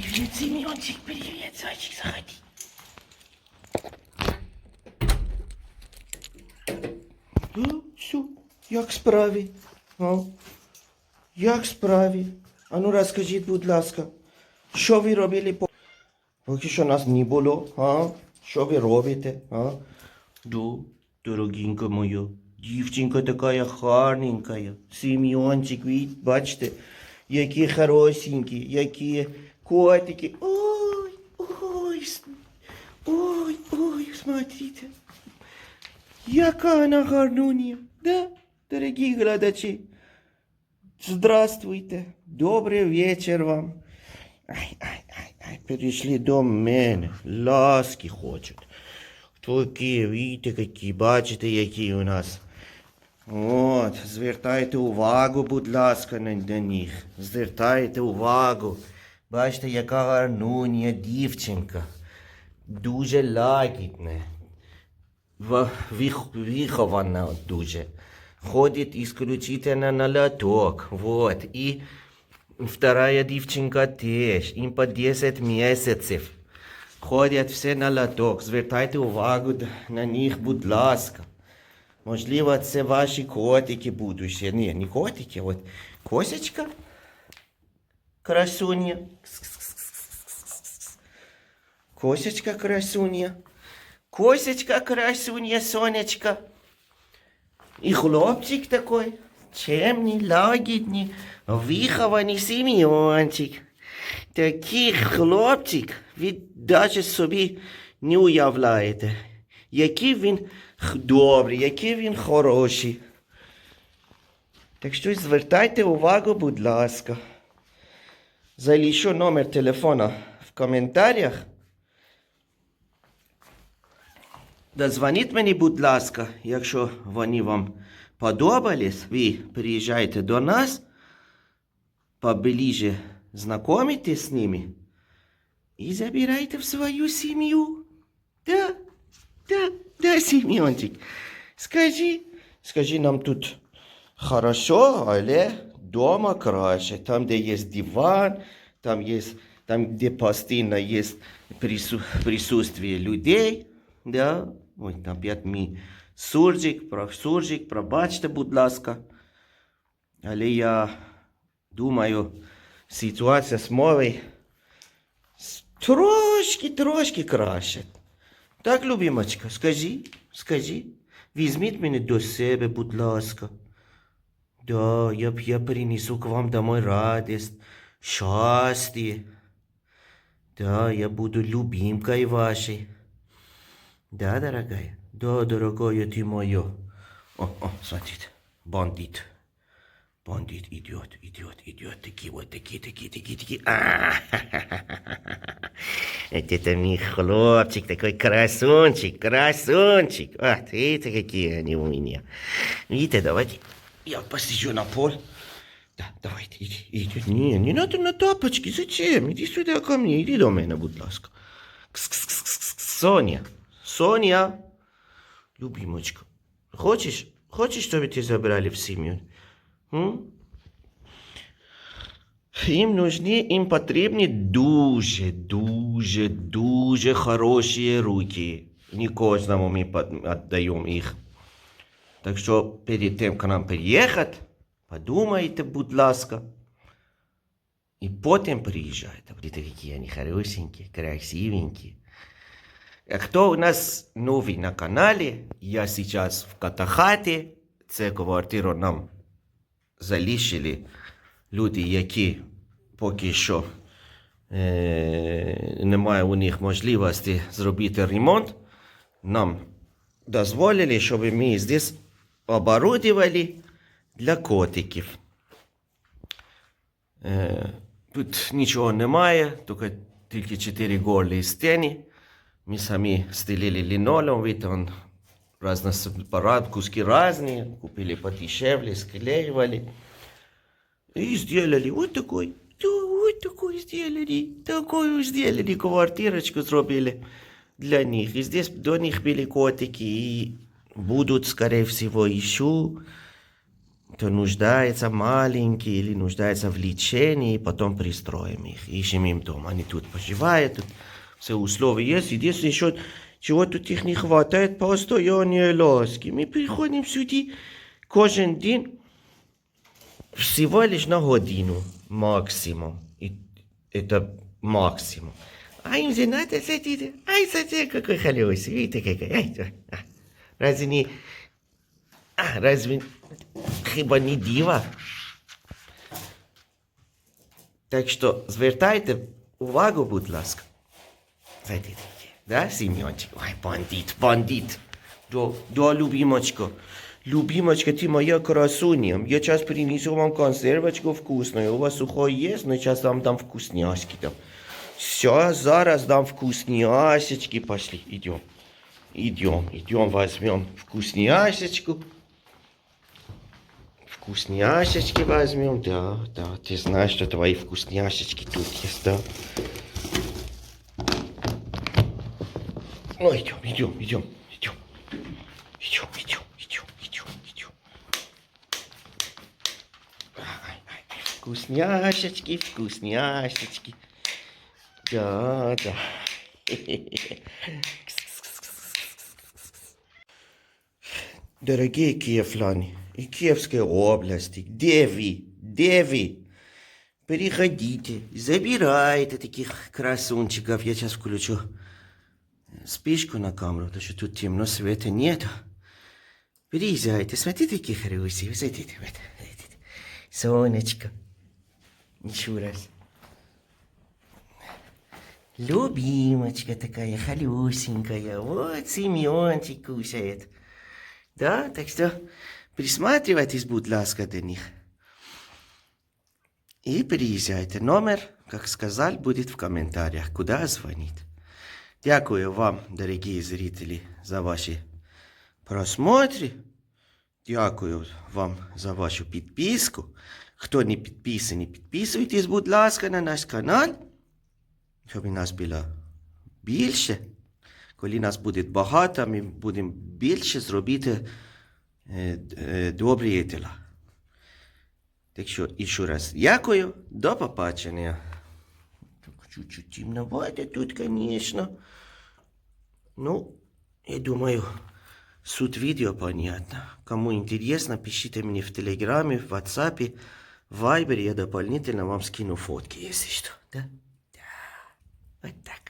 Привет, Семенчик, привет, зайчик, заходи. Ну, все, як справи? А? Як справи? А ну розкажіть, будь ласка, що ви робили по... Поки що нас не було, а? Що ви робите, а? Ду, дорогінка моя, дівчинка така гарненька. Сім'йончик, ви бачите, які хорошенькі, які котики. Ой, ой, ой, ой, смотрите. Яка вона гарнуня, да, дорогі глядачі? Здравствуйте, добрий вечір вам. Ай, ай, ай, ай, перейшли до мене, ласки хочуть. Такі, видите, які, бачите, які у нас. От, звертайте увагу, будь ласка, на них. Звертайте увагу. Бачите, яка гарнуня дівчинка. Дуже лагідна. В- Вихована дуже. Ходит исключительно на лоток. Вот. И вторая девчонка теж. Им по 10 месяцев. Ходять все на лоток. Звертайте увагу на них, будь ласка. Можливо, це ваші котики будущі. Ні, не котики, от косечка. Красуня. Косечка красуня. Косечка красуня, сонечка. І хлопчик такой, чемний, лагідний, вихований Сім'йончик. Такий хлопчик, ви навіть собі не уявляєте, який він добрий, який він хороший. Так що звертайте увагу, будь ласка. Залишу номер телефона в коментарях. Дозвоніть мені, будь ласка, якщо вони вам подобались, ви приїжджаєте до нас, поближе знайомитесь з ними і забирайте в свою сім'ю. Да, да, да, Сім'йончик. Скажи, скажи нам тут хорошо, але дома краще. Там, де є диван, там, є, там де постійно є прису, присутствие людей. Да? Ой, опять мій суржик, про суржик, пробачте, будь ласка. Але я думаю, ситуація з мовою трошки, трошки краще. Так, любимочка, скажи, скажи, візьміть мене до себе, будь ласка. Да, я, я принесу к вам домой радость, счастье. Да, я буду любимкой вашей. Да, дорогая? Да, дорогая ты моя. О, о, смотрите, бандит. Бандит идет, идет, идет. Такие вот, такие, такие, такие, такие. А, Это это мой хлопчик, такой красунчик, красунчик. А, это какие они у меня. Видите, давайте я посижу на пол. Да, давайте, иди, иди. Не, не надо на тапочки, зачем? Иди сюда ко мне, иди до мене, будь ласка. Соня, Соня, любимочка, хочешь, хочешь, чтобы тебя забрали в семью? М? Їм нужні, їм потрібні дуже, дуже, дуже хороші руки. Не кожному ми віддаємо їх. Так що перед тим, як нам переїхати, подумайте, будь ласка. І потім приїжджайте. Будете, які вони хорошенькі, красивенькі. Хто у нас новий на каналі, я зараз в Катахаті. Це квартиру нам залишили люди, які поки що е, немає у них можливості зробити ремонт, нам дозволили, щоб ми здесь оборудовали для котиків. Е, тут нічого немає, тільки, тільки чотири голі стіни. Ми самі стелили линолеум, видите, он разносапарат, куски разные, купили подешевле, склеивали. И сделали вот такой, да, вот такой сделали, такую сделали квартирочку зробили для них. И здесь до них были котики, и будут, скорее всего, еще. кто нуждается маленький или нуждается в лечении, потом пристроим их, ищем им дом. Они тут поживают, тут все условия есть. Единственное, еще чего тут их не хватает, постоянные ласки. Мы приходим сюда кожен день всего лишь на годину максимум. И это максимум. А им же надо садиться. Ай, смотри, какой холёсый. Видите, какой. Ай, да. А, Разве не... А, разве... Хіба не дива? Так що звертайте увагу, будь ласка. Зайдите, да, Сім'йончик? Ой, бандит, бандит. Да, да, любимочка. Любимочка, ты моя красуня. Я сейчас принесу вам консервочку вкусную. У вас сухой есть, но сейчас вам дам вкусняшки там. Все, зараз дам вкусняшечки. Пошли, идем. Идем, идем, возьмем вкусняшечку. Вкусняшечки возьмем, да, да. Ты знаешь, что твои вкусняшечки тут есть, да. Ну, идем, идем, идем, идем. Идем, идем, идем, идем, идем. Ай, ай, ай, Вкусняшечки, вкусняшечки. Да, да. Дорогие киевляне и Киевской области, где вы, где вы? Переходите, забирайте таких красунчиков. Я сейчас включу спичку на камеру, потому что тут темно, света нет. Приезжайте, смотрите, какие хорошие. Вот, смотрите. Солнечко. Еще раз. Любимочка такая, холюсенькая. Вот Семенчик кушает. Да, так что присматривайтесь, будь ласка, до них. И приезжайте. Номер, как сказал, будет в комментариях, куда звонить. Дякую вам, дорогие зрители, за ваши просмотры. Дякую вам за вашу підписку. Хто не підписаний, підписуйтесь, будь ласка, на наш канал, щоб і нас було більше. Коли нас буде багато, ми будемо більше зробити е, е, добрі діла. Так що, іще раз дякую, до побачення. Так, чуть-чуть темновато тут, конечно. Ну, я думаю, суть видео понятно. Кому интересно, пишите мне в Телеграме, в WhatsApp, в Вайбере. Я дополнительно вам скину фотки, если что. Да? Да. Вот так.